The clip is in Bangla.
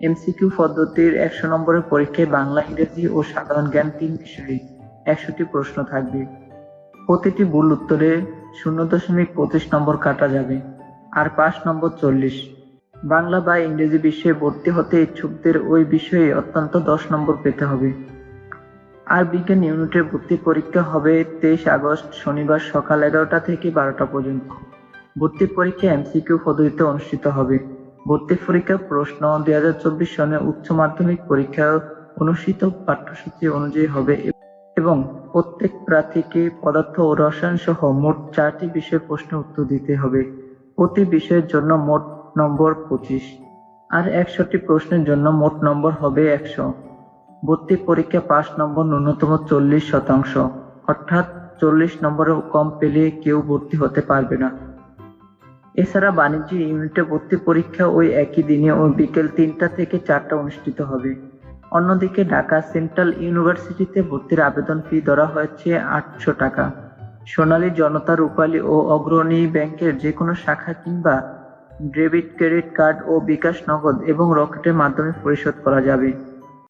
এমসিকিউ পদ্ধতির একশো নম্বরের পরীক্ষায় বাংলা, ইংরেজি ও সাধারণ জ্ঞান তিন বিষয়ে একশোটি প্রশ্ন থাকবে। প্রতিটি ভুল উত্তরে শূন্য দশমিক পঁচিশ নম্বর কাটা যাবে আর পাঁচ নম্বর চল্লিশ। বাংলা বা ইংরেজি বিষয়ে ভর্তি হতে ইচ্ছুকদের ওই বিষয়ে অত্যন্ত দশ নম্বর পেতে হবে। আর বিজ্ঞান ইউনিটের ভর্তি পরীক্ষা হবে তেইশ আগস্ট শনিবার সকাল এগারোটা থেকে বারোটা পর্যন্ত। ভর্তি পরীক্ষা এমসিকিউ পদ্ধতিতে অনুষ্ঠিত হবে। ভর্তি পরীক্ষার প্রশ্ন দুই হাজার চব্বিশ সনে উচ্চ মাধ্যমিক পরীক্ষা অনুষ্ঠিত পাঠ্যসূচি অনুযায়ী হবে এবং প্রত্যেক প্রার্থীকে পদার্থ ও রসায়ন সহ মোট চারটি বিষয়ে প্রশ্ন উত্তর দিতে হবে। প্রতি বিষয়ের জন্য মোট নম্বর পঁচিশ। আর একশোটি প্রশ্নের জন্য মোট নম্বর হবে একশো। ভর্তি পরীক্ষা পাস নম্বর ন্যূনতম চল্লিশ শতাংশ। অর্থাৎ চল্লিশ নম্বরের কম পেলে কেউ ভর্তি হতে পারবে না। এছাড়া বাণিজ্য ইউনিটে ভর্তি পরীক্ষা ওই একই দিনে ও বিকেল তিনটা থেকে চারটা অনুষ্ঠিত হবে। অন্যদিকে ঢাকা সেন্ট্রাল ইউনিভার্সিটিতে ভর্তির আবেদন ফি ধরা হয়েছে আটশো টাকা। সোনালী জনতা রূপালী ও অগ্রণী ব্যাংকের যে কোনো শাখা কিংবা ডেবিট, ক্রেডিট কার্ড ও বিকাশ নগদ এবং রকেটের মাধ্যমে পরিশোধ করা যাবে।